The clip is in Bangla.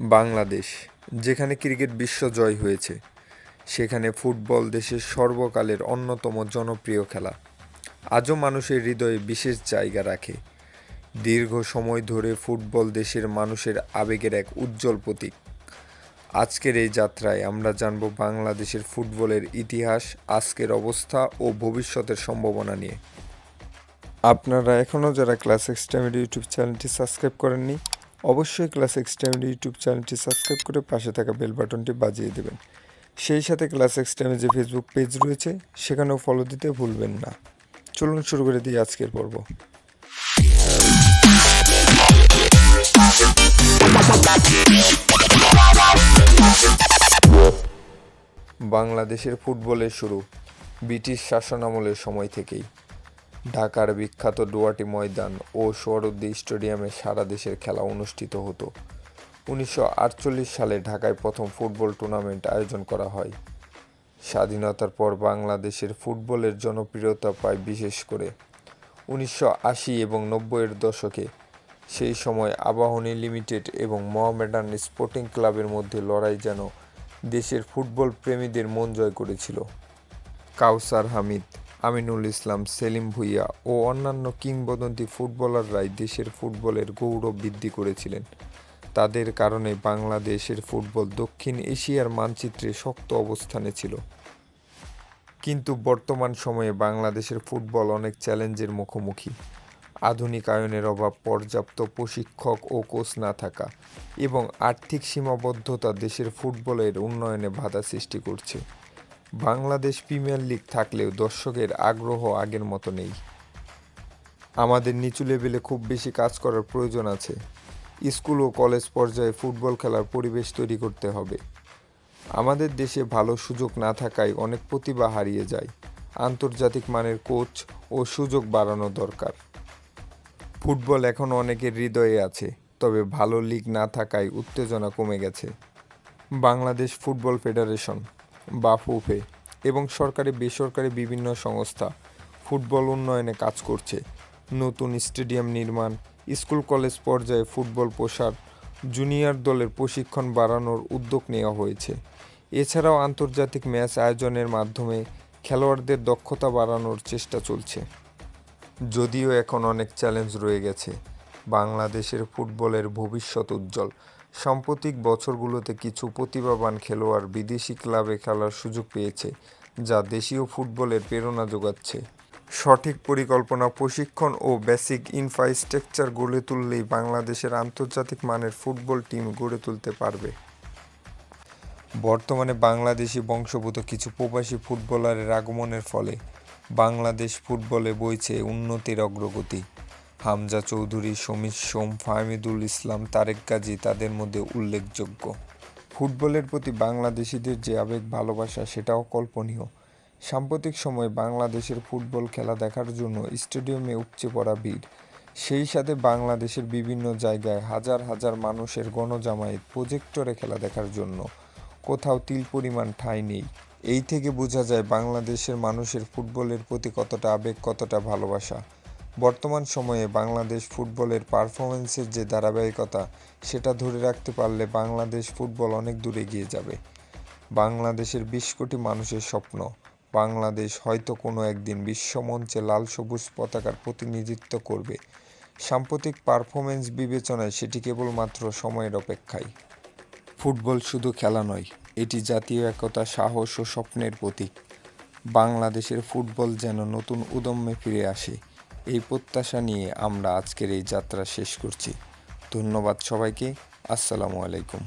বাংলাদেশ, যেখানে ক্রিকেট বিশ্ব জয় হয়েছে। সেখানে ফুটবল দেশের সর্বকালের অন্যতম জনপ্রিয় খেলা। আজও মানুষের হৃদয়ে বিশেষ জায়গা রাখে। দীর্ঘ সময় ধরে ফুটবল দেশের মানুষের আবেগের এক উজ্জ্বল প্রতীক। আজকের এই যাত্রায় আমরা জানব বাংলাদেশের ফুটবলের ইতিহাস, আজকের অবস্থা ও ভবিষ্যতের সম্ভাবনা নিয়ে। আপনারা এখনও যারা ক্লাস এক্সটেমিড ইউটিউব চ্যানেলটি সাবস্ক্রাইব করেননি অবশ্যই ক্লাস এক্সটেমিড ইউটিউব চ্যানেলটি সাবস্ক্রাইব করে পাশে থাকা বেল বাটনটি বাজিয়ে দেবেন। সেই সাথে ক্লাস এক্সটেমে যে ফেসবুক পেজ রয়েছে, সেখানেও ফলো দিতে ভুলবেন না। চলুন শুরু করে দিই আজকের পর্ব। বাংলাদেশের ফুটবলের শুরু, ব্রিটিশ শাসনামলের সময় থেকেই। ঢাকার বিখ্যাত ডুয়াটি ময়দান ও সোহরুদ্দি স্টেডিয়ামে সারা দেশের খেলা অনুষ্ঠিত হতো। উনিশশো আটচল্লিশ সালে ঢাকায় প্রথম ফুটবল টুর্নামেন্ট আয়োজন করা হয়। স্বাধীনতার পর বাংলাদেশের ফুটবলের জনপ্রিয়তা পায় বিশেষ করে। উনিশশো আশি এবং নব্বইয়ের দশকে সেই সময় আবাহনী লিমিটেড এবং মোহামেডান স্পোর্টিং ক্লাবের মধ্যে লড়াই যেন দেশের ফুটবল প্রেমীদের মন জয় করেছিল। কাউসার হামিদ আমিনুল ইসলাম, সেলিম ভুইয়া ও অন্যান্য কিংবদন্তি ফুটবলাররাই দেশের ফুটবলের গৌরব বৃদ্ধি করেছিলেন। তাদের কারণে বাংলাদেশের ফুটবল দক্ষিণ এশিয়ার মানচিত্রে শক্ত অবস্থানে ছিল। কিন্তু বর্তমান সময়ে বাংলাদেশের ফুটবল অনেক চ্যালেঞ্জের মুখোমুখি। আধুনিকায়নের অভাব, পর্যাপ্ত প্রশিক্ষক ও কোচ না থাকা এবং আর্থিক সীমাবদ্ধতা দেশের ফুটবলের উন্নয়নে বাধা সৃষ্টি করছে। বাংলাদেশ প্রিমিয়ার লিগ থাকলেও দর্শকের আগ্রহ আগের মতো নেই। আমাদের নিচু লেভেলে খুব বেশি কাজ করার প্রয়োজন আছে। স্কুল ও কলেজ পর্যায়ে ফুটবল খেলার পরিবেশ তৈরি করতে হবে। আমাদের দেশে ভালো সুযোগ না থাকায় অনেক প্রতিভা হারিয়ে যায়। আন্তর্জাতিক মানের কোচ ও সুযোগ বাড়ানো দরকার। ফুটবল এখন অনেকের হৃদয়ে আছে, তবে ভালো লিগ না থাকায় উত্তেজনা কমে গেছে। বাংলাদেশ ফুটবল ফেডারেশন বা ফুফে এবং সরকারি, বেসরকারি বিভিন্ন সংস্থা ফুটবল উন্নয়নে কাজ করছে। নতুন স্টেডিয়াম নির্মাণ, স্কুল, কলেজ পর্যায়ে ফুটবল প্রসার, জুনিয়র দলের প্রশিক্ষণ বাড়ানোর উদ্যোগ নেওয়া হয়েছে। এছাড়াও আন্তর্জাতিক ম্যাচ আয়োজনের মাধ্যমে খেলোয়াড়দের দক্ষতা বাড়ানোর চেষ্টা চলছে। যদিও এখন অনেক চ্যালেঞ্জ রয়ে গেছে। বাংলাদেশের ফুটবলের ভবিষ্যৎ উজ্জ্বল। সাম্প্রতিক বছরগুলোতে কিছু প্রতিভাবান খেলোয়াড় বিদেশি ক্লাবে খেলার সুযোগ পেয়েছে, যা দেশীয় ফুটবলের প্রেরণা যোগাচ্ছে। সঠিক পরিকল্পনা, প্রশিক্ষণ ও বেসিক ইনফ্রাস্ট্রাকচার গড়ে তুললেই বাংলাদেশের আন্তর্জাতিক মানের ফুটবল টিম গড়ে তুলতে পারবে। বর্তমানে বাংলাদেশি বংশোদ্ভূত কিছু প্রবাসী ফুটবলারের আগমনের ফলে বাংলাদেশ ফুটবলে বইছে উন্নতির অগ্রগতি। হামজা চৌধুরী, সমীর সোম, ফাহমিদুল ইসলাম, তারেক গাজী তাদের মধ্যে উল্লেখযোগ্য। ফুটবলের প্রতি বাংলাদেশিদের যে আবেগ, ভালোবাসা, সেটাও কল্পনীয়। সাম্প্রতিক সময়ে বাংলাদেশের ফুটবল খেলা দেখার জন্য স্টেডিয়ামে উপচে পড়া ভিড়। সেই সাথে বাংলাদেশের বিভিন্ন জায়গায় হাজার হাজার মানুষের গণজামায়াত প্রজেক্টরে খেলা দেখার জন্য। কোথাও তিল পরিমাণ ঠাঁই নেই। এই থেকে বোঝা যায় বাংলাদেশের মানুষের ফুটবলের প্রতি কতটা আবেগ, কতটা ভালোবাসা। বর্তমান সময়ে বাংলাদেশ ফুটবলের পারফরমেন্সের যে ধারাবাহিকতা, সেটা ধরে রাখতে পারলে বাংলাদেশ ফুটবল অনেক দূরে এগিয়ে যাবে। বাংলাদেশের বিশ কোটি মানুষের স্বপ্ন, বাংলাদেশ হয়তো কোনো একদিন বিশ্বমঞ্চে লাল সবুজ পতাকার প্রতিনিধিত্ব করবে। সাম্প্রতিক পারফরমেন্স বিবেচনায় সেটি কেবলমাত্র সময়ের অপেক্ষায়। ফুটবল শুধু খেলা নয়, এটি জাতীয় একতা, সাহস ও স্বপ্নের প্রতীক। বাংলাদেশের ফুটবল যেন নতুন উদম্যে ফিরে আসে। এই প্রত্যাশা নিয়ে আমরা আজকের এই যাত্রা শেষ করছি। ধন্যবাদ সবাইকে। আসসালামু আলাইকুম।